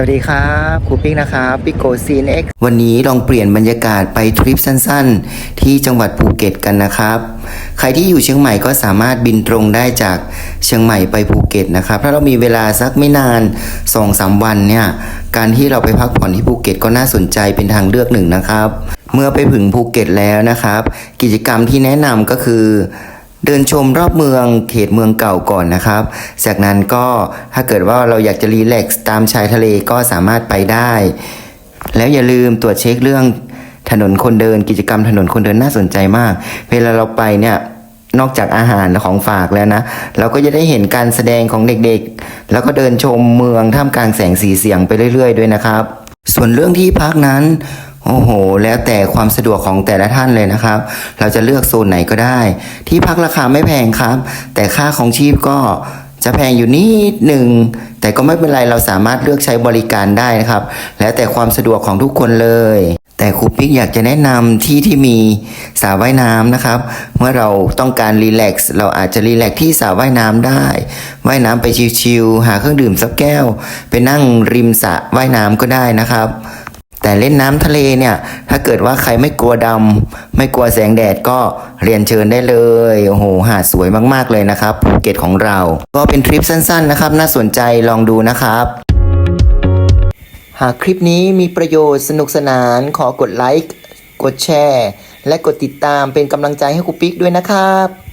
วัสดีครับครูปิ๊กนะครับปิโกซีนเอ็กวันนี้ลองเปลี่ยนบรรยากาศไปทริปสั้นๆ ที่จังหวัดภูเก็ตกันนะครับ ใครที่อยู่เชียงใหม่ก็สามารถบินตรงได้จากเชียงใหม่ไปภูเก็ตนะครับ ถ้าเรามีเวลาสักไม่นาน2อสาวันเนี่ย การที่เราไปพักผ่อนที่ภูเก็ตก็น่าสนใจเป็นทางเลือกหนึ่งนะครับ เมื่อไปถึงภูเก็ตแล้วนะครับ กิจกรรมที่แนะนำก็คือ เดินชมรอบเมืองเขตเมืองเก่าก่อนนะครับ จากนั้นก็ถ้าเกิดว่าเราอยากจะรีแลกซ์ตามชายทะเลก็สามารถไปได้ แล้วอย่าลืมตรวจเช็คเรื่องถนนคนเดินกิจกรรมถนนคนเดินน่าสนใจมาก เวลาเราไปเนี่ยนอกจากอาหารของฝากแล้วนะ เราก็จะได้เห็นการแสดงของเด็กๆ แล้วก็เดินชมเมืองท่ามกลางแสงสีเสียงไปเรื่อย ๆ ด้วยนะครับ ส่วนเรื่องที่พักนั้น โอ้โห แล้วแต่ความสะดวกของแต่ละท่านเลยนะครับ เราจะเลือกโซนไหนก็ได้ ที่พักราคาไม่แพงครับ แต่ค่าของชีพก็จะแพงอยู่นิดหนึ่ง แต่ก็ไม่เป็นไรเราสามารถเลือกใช้บริการได้นะครับ แล้วแต่ความสะดวกของทุกคนเลย แต่ครูปิ๊กอยากจะแนะนำที่ที่มีสระว่ายน้ำนะครับ เมื่อเราต้องการรีแลกซ์เราอาจจะรีแลกซ์ที่สระว่ายน้ำได้ว่ายน้ำไปชิวๆหาเครื่องดื่มสักแก้ว ไปนั่งริมสระว่ายน้ำก็ได้นะครับ แต่เล่นน้ำทะเลเนี่ย ถ้าเกิดว่าใครไม่กลัวดำไม่กลัวแสงแดดก็เรียนเชิญได้เลย โอ้โห หาดสวยมากๆเลยนะครับภูเก็ตของเรา ก็เป็นทริปสั้นๆนะครับ น่าสนใจลองดูนะครับ หากคลิปนี้มีประโยชน์สนุกสนานขอกดไลค์ กดแชร์ และกดติดตามเป็นกำลังใจให้ครูปิ๊กด้วยนะครับ